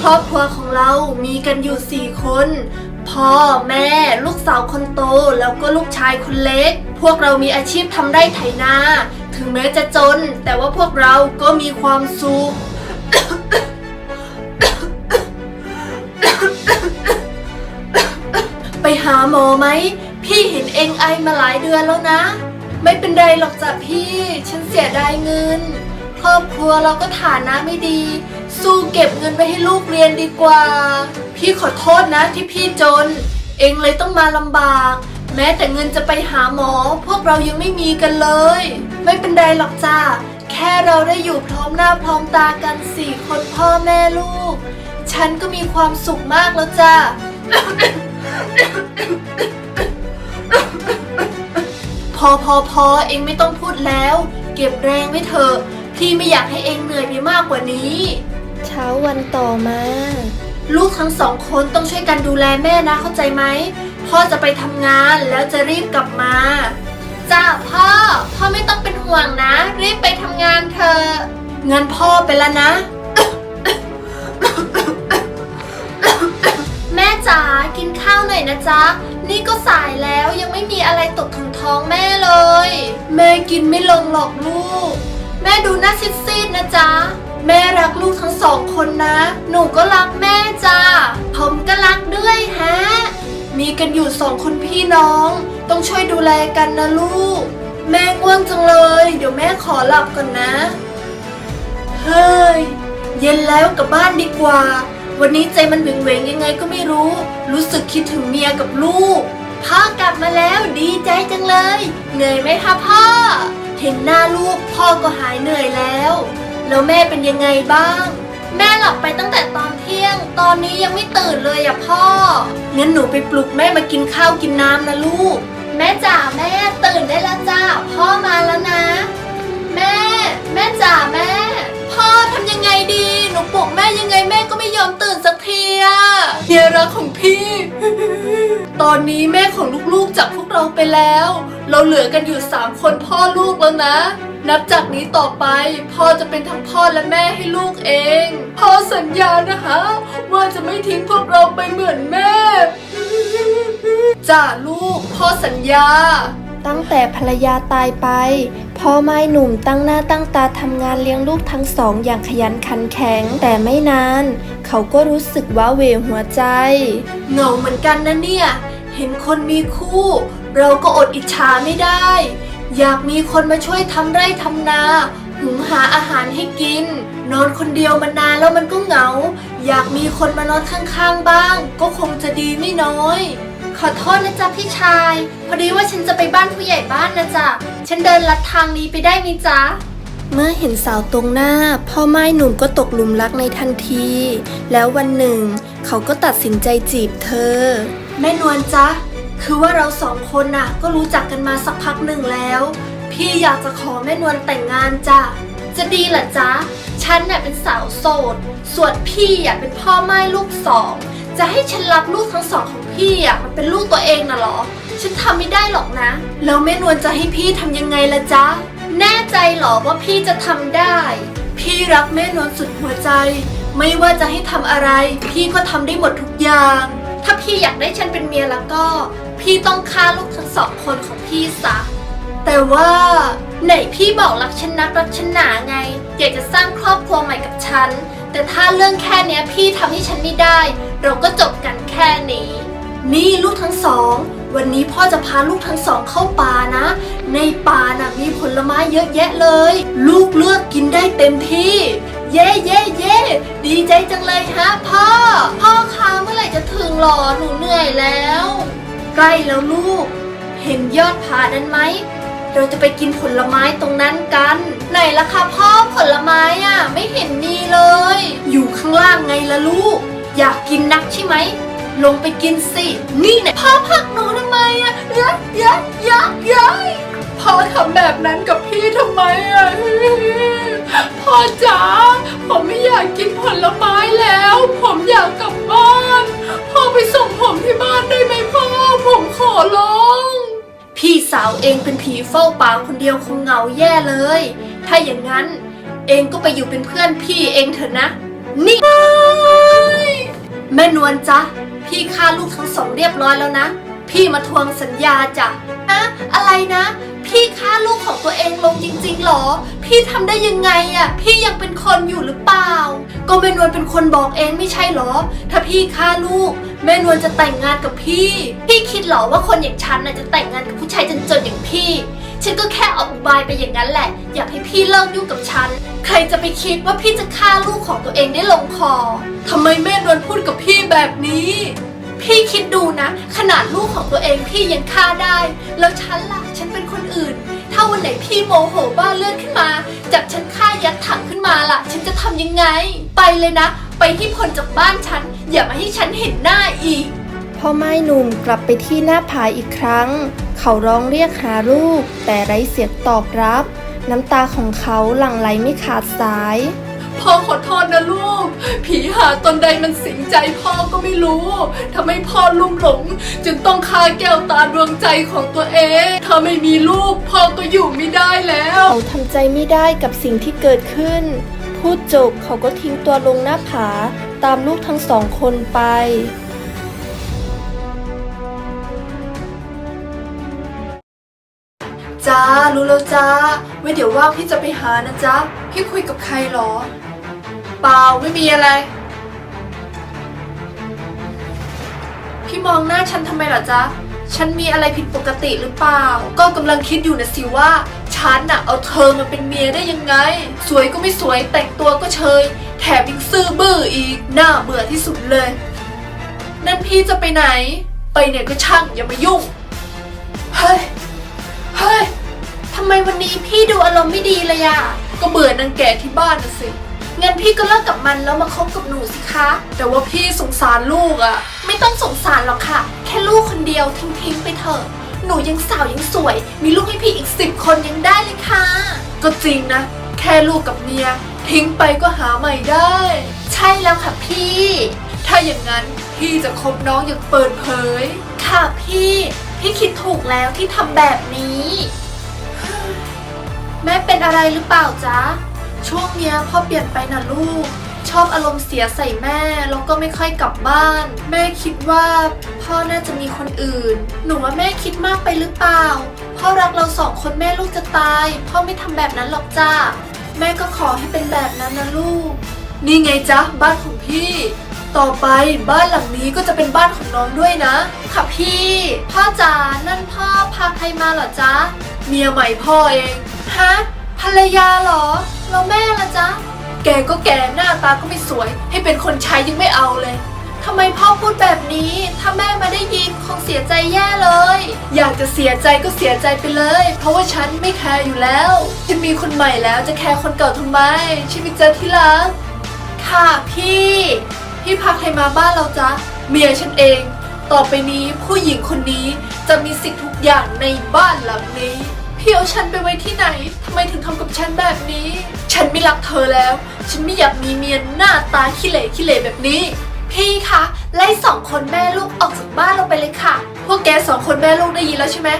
ครอบครัวของเรามีกันอยู่สี่คน พ่อ แม่ ลูกสาวคนโต แล้วก็ลูกชายคนเล็ก พวกเรามีอาชีพทำไร่ไถนา ถึงแม้จะจน แต่ว่าพวกเราก็มีความสุข ไปหาหมอไหม พี่เห็นเองไอมาหลายเดือนแล้วนะ ไม่เป็นไรหรอกจ้ะพี่ ฉันเสียดายเงิน ครอบครัวเราก็ฐานะไม่ดี สู้เก็บเงินไปให้ลูกเรียนดีกว่า พี่ขอโทษนะที่พี่จน เองเลยต้องมาลำบาก แม้แต่เงินจะไปหาหมอ พวกเรายังไม่มีกันเลย ไม่เป็นไรหรอกจ้าแค่เราได้อยู่พร้อมหน้าพร้อมตากันสี่คนพ่อแม่ลูก ฉันก็มีความสุขมากแล้วจ้าพอพอพอเองไม่ต้องพูดแล้ว เก็บแรงไว้เถอะ พี่ไม่อยากให้เองเหนื่อยไปมากกว่านี้ เช้าวันต่อมา ลูกทั้งสองคนต้องช่วยกันดูแลแม่นะเข้าใจไหม พ่อจะไปทำงานแล้วจะรีบกลับมาจ้าพ่อ พ่อไม่ต้องเป็นห่วงนะ รีบไปทำงานเถอะงั้นพ่อไปแล้วนะ แม่จ๋ากินข้าวหน่อยนะจ๊ะ นี่ก็สายแล้วยังไม่มีอะไรตกถึงท้องแม่เลย แม่กินไม่ลงหรอกลูก แม่ดูหน้าซีดๆนะจ๊ะ แม่รักลูกทั้งสองคนนะ หนูก็รักแม่จ้าผมก็รักด้วยฮะ มีกันอยู่สองคนพี่น้อง ต้องช่วยดูแลกันนะลูก แม่ง่วงจังเลย เดี๋ยวแม่ขอหลับก่อนนะ เฮ้ย เย็นแล้วกลับบ้านดีกว่า วันนี้ใจมันเหวงๆยังไงก็ไม่รู้ รู้สึกคิดถึงเมียกับลูก พ่อกลับมาแล้วดีใจจังเลย เหนื่อยไหมคะพ่อ เห็นหน้าลูกพ่อก็หายเหนื่อยแล้ว แล้วแม่เป็นยังไงบ้าง แม่หลับไปตั้งแต่ตอนเที่ยง ตอนนี้ยังไม่ตื่นเลยอะพ่อ งั้นหนูไปปลุกแม่มากินข้าวกินน้ำนะลูก แม่จ๋าแม่ตื่นได้แล้วจ้าพ่อมาแล้วนะ แม่ แม่จ๋าแม่ พ่อทำยังไงดี หนูปลุกแม่ยังไงแม่ก็ไม่ยอมตื่นสักทีอะเฮียรักของพี่ ตอนนี้แม่ของลูกๆจากพวกเราไปแล้ว เราเหลือกันอยู่สามคนพ่อลูกแล้วนะ นับจากนี้ต่อไป พ่อจะเป็นทั้งพ่อและแม่ให้ลูกเอง พ่อสัญญานะคะ ว่าจะไม่ทิ้งพวกเราไปเหมือนแม่จ้าลูก พ่อสัญญา ตั้งแต่ภรรยาตายไป พ่อไม้หนุ่มตั้งหน้าตั้งตาทำงานเลี้ยงลูกทั้งสองอย่างขยันขันแข็ง แต่ไม่นาน เขาก็รู้สึกว้าเหวหัวใจ เหงาเหมือนกันนะเนี่ย เห็นคนมีคู่ เราก็อดอิจฉาไม่ได้ อยากมีคนมาช่วยทำไร่ทำนาหุงหาอาหารให้กิน นอนคนเดียวมานานแล้วมันก็เหงา อยากมีคนมานอนข้างๆบ้าง ก็คงจะดีไม่น้อย ขอโทษนะจ๊ะพี่ชาย พอดีว่าฉันจะไปบ้านผู้ใหญ่บ้านนะจ๊ะฉันเดินลัดทางนี้ไปได้ไหมจ๊ะเมื่อเห็นสาวตรงหน้า พ่อไม้หนุ่มก็ตกหลุมรักในทันที แล้ววันหนึ่ง เขาก็ตัดสินใจจีบเธอ แม่นวลจ๊ะ คือว่าเราสองคนน่ะ ก็รู้จักกันมาสักพักหนึ่งแล้ว พี่อยากจะขอแม่นวลแต่งงานจ้ะ จะดีเหรอจ๊ะ ฉันน่ะเป็นสาวโสด ส่วนพี่อะเป็นพ่อไม้ลูกสอง จะให้ฉันรับลูกทั้งสองของพี่อะมันเป็นลูกตัวเองน่ะเหรอ ฉันทำไม่ได้หรอกนะ แล้วแม่นวลจะให้พี่ทำยังไงล่ะจ๊ะ แน่ใจเหรอว่าพี่จะทำได้ พี่รักแม่นวลสุดหัวใจ ไม่ว่าจะให้ทำอะไร พี่ก็ทำได้หมดทุกอย่าง ถ้าพี่อยากได้ฉันเป็นเมียแล้วก็ พี่ต้องฆ่าลูกทั้งสองคนของพี่ซะ แต่ว่าไหนพี่บอกรักฉันนักรักฉันหนาไง อยากจะสร้างครอบครัวใหม่กับฉัน แต่ถ้าเรื่องแค่เนี้ยพี่ทำให้ฉันไม่ได้ เราก็จบกันแค่นี้ นี่ลูกทั้งสอง วันนี้พ่อจะพาลูกทั้งสองเข้าป่านะ ในป่าน่ะมีผลไม้เยอะแยะเลย ลูกเลือกกินได้เต็มที่ เย่เย่เย่ดีใจจังเลยฮะพ่อพ หร่จะถึงหรอหนูเหนื่อยแล้ว ใกล้แล้วลูก เห็นยอดผานั้นไหม เราจะไปกินผลไม้ตรงนั้นกัน ไหนล่ะคะพ่อผลไม้อะ ไม่เห็นมีเลย อยู่ข้างล่างไงล่ะลูก อยากกินนักใช่ไหม ลงไปกินสิ นี่เนี่ยพ่อผักหนูทำไมอะยักยักยักยัก พ่อทำแบบนั้นกับพี่ทำไมอะพ่อจ๋าผมไม่อยากกินผลไม้แล้ว ผมอยากกลับบ้าน พ่อไปส่งผมที่บ้านได้ไหมพ่อ ผมขอร้องพี่สาวเองเป็นผีเฝ้าป่าคนเดียวคงเหงาแย่เลย ถ้าอย่างนั้น เองก็ไปอยู่เป็นเพื่อนพี่เองเถอะนะ นี่แม่นวลจ๊ะ พี่ฆ่าลูกทั้งสองเรียบร้อยแล้วนะ พี่มาทวงสัญญาจ้ะอะอะไรนะ พี่ฆ่าลูกของตัวเองลงจริงๆหรอ พี่ทำได้ยังไงอะพี่ยังเป็นคนอยู่หรือเปล่า ก็แม่นวลเป็นคนบอกเองไม่ใช่หรอ ถ้าพี่ฆ่าลูก แม่นวลจะแต่งงานกับพี่ พี่คิดเหรอว่าคนอย่างฉันน่ะจะแต่งงานกับผู้ชายจนๆอย่างพี่ ฉันก็แค่ออกอุบายไปอย่างนั้นแหละ อยากให้พี่เลิกยุ่งกับฉัน ใครจะไปคิดว่าพี่จะฆ่าลูกของตัวเองได้ลงคอทำไมแม่นวลพูดกับพี่แบบนี้ พี่คิดดูนะ ขนาดลูกของตัวเองพี่ยังฆ่าได้ แล้วฉันล่ะ ฉันเป็นคนอื่น ถ้าวันไหนพี่โมโหบ้าเลือดขึ้นมา จับฉันฆ่ายัดถังขึ้นมาล่ะ ฉันจะทำยังไง ไปเลยนะ ไปที่พ้นจากบ้านฉัน อย่ามาให้ฉันเห็นหน้าอีก พ่อไม้หนุ่มกลับไปที่หน้าผาอีกครั้ง เขาร้องเรียกหาลูก แต่ไร้เสียงตอบรับ น้ำตาของเขาหลั่งไหลไม่ขาดสาย พ่อขอโทษนะลูก ผีหาตนใดมันสิงใจพ่อก็ไม่รู้ทำให้พ่อลุ่มหลงจนต้องฆ่าแก้วตาดวงใจของตัวเอง ถ้าไม่มีลูกพ่อก็อยู่ไม่ได้แล้ว เขาทำใจไม่ได้กับสิ่งที่เกิดขึ้น พูดจบเขาก็ทิ้งตัวลงหน้าผา ตามลูกทั้งสองคนไป จ้ารู้แล้วจ้าไว้เดี๋ยวว่างพี่จะไปหานะจ๊ะพี่คุยกับใครหรอ เปล่าไม่มีอะไร พี่มองหน้าฉันทำไมเหรอจ๊ะฉันมีอะไรผิดปกติหรือเปล่า ก็กำลังคิดอยู่นะสิว่า ฉันน่ะเอาเธอมาเป็นเมียได้ยังไง สวยก็ไม่สวยแต่งตัวก็เชย แถมยังซื่อบื้ออีกหน่าเบื่อที่สุดเลย นั่นพี่จะไปไหน ไปไหนก็ช่างอย่ามายุ่ง เฮ้ย ฮ้ยทำไมวันนี้พี่ดูอารมณ์ไม่ดีเลยอะก็เบื่อนางแก่ที่บ้านน่ะสิ งั้นพี่ก็เลิกกับมันแล้วมาคบกับหนูสิคะ แต่ว่าพี่สงสารลูกอะไม่ต้องสงสารหรอกค่ะ แค่ลูกคนเดียวทิ้งๆไปเถอะ หนูยังสาวยังสวย มีลูกให้พี่อีกสิบคนยังได้เลยค่ะ ก็จริงนะ แค่ลูกกับเมีย ทิ้งไปก็หาใหม่ได้ ใช่แล้วค่ะพี่ ถ้าอย่างนั้นพี่จะคบน้องอย่างเปิดเผย ค่ะพี่ พี่คิดถูกแล้วที่ทำแบบนี้ แม่เป็นอะไรหรือเปล่าจ๊ะ ช่วงเนี้ยพ่อเปลี่ยนไปนะลูก ชอบอารมณ์เสียใส่แม่ แล้วก็ไม่ค่อยกลับบ้าน แม่คิดว่าพ่อน่าจะมีคนอื่น หนูว่าแม่คิดมากไปหรือเปล่า พ่อรักเราสองคนแม่ลูกจะตาย พ่อไม่ทำแบบนั้นหรอกจ้าแม่ก็ขอให้เป็นแบบนั้นนะลูก นี่ไงจ๊ะบ้านของพี่ ต่อไปบ้านหลังนี้ก็จะเป็นบ้านของน้องด้วยนะ ค่ะพี่ พ่อจ๋านั่นพ่อพาใครมาเหรอจ๊ะ เมียใหม่พ่อเอง ฮะ ภรรยาเหรอ แล้วแม่ล่ะจ๊ะ แกก็แกหน้าตาก็ไม่สวย ให้เป็นคนใช้ยังไม่เอาเลยทำไมพ่อพูดแบบนี้ ถ้าแม่มาได้ยินคงเสียใจแย่เลย อยากจะเสียใจก็เสียใจไปเลย เพราะว่าฉันไม่แคร์อยู่แล้วฉันมีคนใหม่แล้วจะแคร์คนเก่าทำไมใช่ไหมจ๊ะที่รักค่ะพี่ พี่พาใครมาบ้านเราจ๊ะ เมียฉันเอง ต่อไปนี้ผู้หญิงคนนี้จะมีสิทธิ์ทุกอย่างในบ้านหลังนี้ พี่เอาฉันไปไว้ที่ไหนทำไมถึงทำกับฉันแบบนี้ ฉันไม่รักเธอแล้ว ฉันไม่อยากมีเมียหน้าตาขี้เหร่ขี้เหร่แบบนี้ พี่คะไล่สองคนแม่ลูกออกจากบ้านเราไปเลยค่ะ พวกแกสองคนแม่ลูกได้ยินแล้วใช่ไหม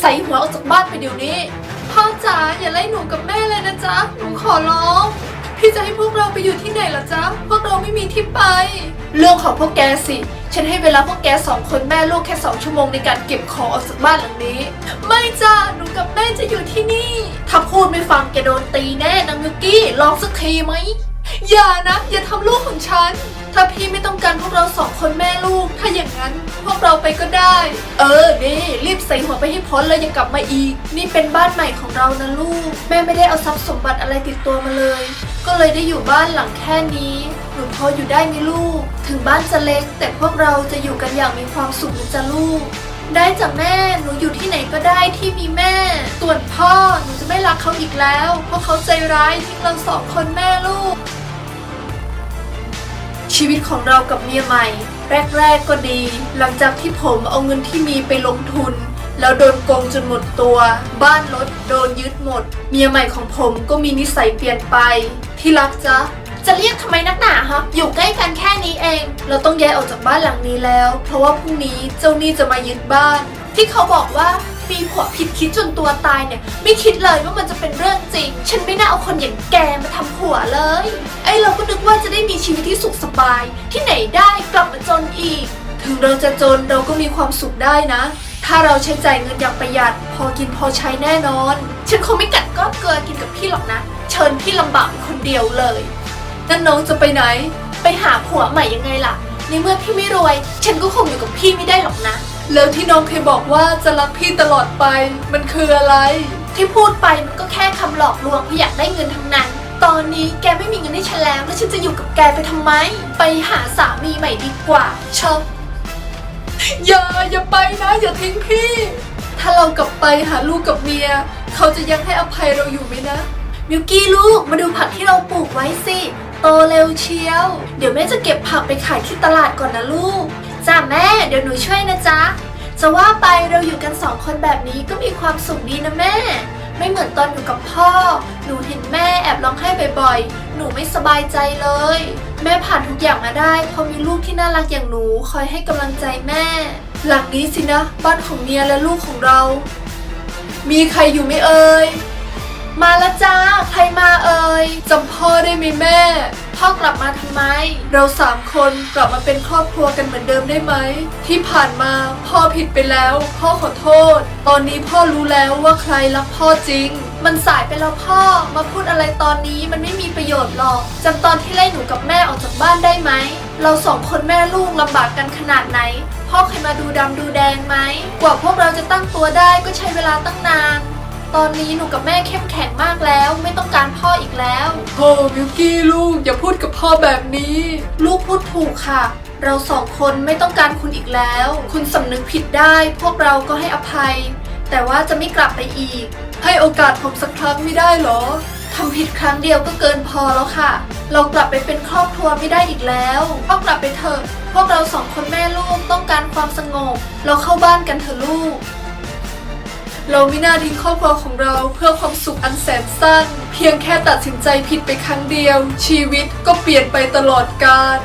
ใส่หัวออกจากบ้านไปเดี๋ยวนี้ พ่อจ๋าอย่าไล่หนูกับแม่เลยนะจ๊ะหนูขอร้อง พี่จะให้พวกเราไปอยู่ที่ไหนล่ะจ๊ะ พวกเราไม่มีที่ไป เรื่องของพวกแกสิ ฉันให้เวลาพวกแกสองคนแม่ลูกแค่สองชั่วโมงในการเก็บของออกจากบ้านหลังนี้ ไม่จ้าหนูกับแม่จะอยู่ที่นี่ ถ้าพูดไม่ฟังแกโดนตีแน่นางมิกกี้ลองสักทีไหม อย่านะ อย่าทำลูกของฉัน ถ้าพี่ไม่ต้องการพวกเราสองคนแม่ลูก ถ้าอย่างนั้นพวกเราไปก็ได้ เออ นี่ รีบใส่หัวไปให้พ้นเลยอย่ากลับมาอีก นี่เป็นบ้านใหม่ของเรานะลูก แม่ไม่ได้เอาทรัพย์สมบัติอะไรติดตัวมาเลย ก็เลยได้อยู่บ้านหลังแค่นี้หนูพออยู่ได้ไหมลูก ถึงบ้านจะเล็ก แต่พวกเราจะอยู่กันอย่างมีความสุขนะจ๊ะลูก ได้จ้ะแม่ หนูอยู่ที่ไหนก็ได้ที่มีแม่ ส่วนพ่อหนูจะไม่รักเขาอีกแล้ว เพราะเขาใจร้ายทิ้งเราสองคนแม่ลูก ชีวิตของเรากับเมียใหม่ แรก ๆ ก็ดี หลังจากที่ผมเอาเงินที่มีไปลงทุน แล้วโดนโกงจนหมดตัว บ้านรถโดนยึดหมด เมียใหม่ของผมก็มีนิสัยเปลี่ยนไป ที่รักจ๊ะจะเรียกทำไมนักหนาฮะ อยู่ใกล้กันแค่นี้เอง เราต้องย้ายออกจากบ้านหลังนี้แล้ว เพราะว่าพรุ่งนี้เจ้าหนี้จะมายึดบ้าน ที่เขาบอกว่า มีผัวผิดคิดจนตัวตายเนี่ย ไม่คิดเลยว่ามันจะเป็นเรื่องจริง ฉันไม่น่าเอาคนอย่างแกมาทำผัวเลย ไอ้เราก็นึกว่าจะได้มีชีวิตที่สุขสบาย ที่ไหนได้กลับมาจนอีก ถึงเราจะจนเราก็มีความสุขได้นะ ถ้าเราใช้จ่ายเงินอย่างประหยัด พอกินพอใช้แน่นอน ฉันคงไม่กัดก้อนเกลือกินกับพี่หรอกนะ เชิญพี่ลำบากคนเดียวเลยนั่นน้องจะไปไหน ไปหาผัวใหม่ยังไงล่ะ ในเมื่อพี่ไม่รวย ฉันก็คงอยู่กับพี่ไม่ได้หรอกนะ แล้วที่น้องเคยบอกว่าจะรักพี่ตลอดไป มันคืออะไร ที่พูดไปมันก็แค่คำหลอกลวงเพื่ออยากได้เงินทั้งนั้น ตอนนี้แกไม่มีเงินให้ฉันแล้ว แล้วฉันจะอยู่กับแกไปทำไม ไปหาสามีใหม่ดีกว่าชอบอย่าอย่าไปนะ อย่าทิ้งพี่ ถ้าเรากลับไปหาลูกกับเมีย เขาจะยังให้อภัยเราอยู่ไหมนะ มิวกี้ลูกมาดูผักที่เราปลูกไว้สิ โตเร็วเชียว เดี๋ยวแม่จะเก็บผักไปขายที่ตลาดก่อนนะลูกจ้าแม่ เดี๋ยวหนูช่วยนะจ๊ะ จะว่าไปเราอยู่กันสองคนแบบนี้ก็มีความสุขดีนะแม่ ไม่เหมือนตอนอยู่กับพ่อ หนูเห็นแม่แอบร้องไห้บ่อยๆ หนูไม่สบายใจเลย แม่ผ่านทุกอย่างมาได้เพราะมีลูกที่น่ารักอย่างหนูคอยให้กำลังใจแม่ หลังนี้สินะบ้านของเมียและลูกของเรา มีใครอยู่ไหมเอ่ย มาล้วจ้าใครมาเอ่ยจำพ่อได้ไหมแม่ พ่อกลับมาทำไม เราสามคนกลับมาเป็นครอบครัวกันเหมือนเดิมได้ไหม ที่ผ่านมาพ่อผิดไปแล้ว พ่อขอโทษ ตอนนี้พ่อรู้แล้วว่าใครรักพ่อจริง มันสายไปแล้วพ่อมาพูดอะไรตอนนี้มันไม่มีประโยชน์หรอกจำตอนที่ไล่หนูกับแม่ออกจากบ้านได้ไหม เราสองคนแม่ลูกลำบากกันขนาดไหนพ่อเคยมาดูดำดูแดงไหม กว่าพวกเราจะตั้งตัวได้ก็ใช้เวลาตั้งนาน ตอนนี้หนูกับแม่เข้มแข็งมากแล้ว ไม่ต้องการพ่ออีกแล้วโอ้มิวกี้ลูกอย่าพูดกับพ่อแบบนี้ ลูกพูดถูกค่ะ เราสองคนไม่ต้องการคุณอีกแล้ว คุณสำนึกผิดได้ พวกเราก็ให้อภัย แต่ว่าจะไม่กลับไปอีก ให้โอกาสผมสักครั้งไม่ได้เหรอทำผิดครั้งเดียวก็เกินพอแล้วค่ะ เรากลับไปเป็นครอบครัวไม่ได้อีกแล้วพ่อกลับไปเถอะ พวกเราสองคนแม่ลูกต้องการความสงบ เราเข้าบ้านกันเถอะลูก เราไม่น่าทิ้งครอบครัวของเราเพื่อความสุขอันแสนสั้น เพียงแค่ตัดสินใจผิดไปครั้งเดียว ชีวิตก็เปลี่ยนไปตลอดกาล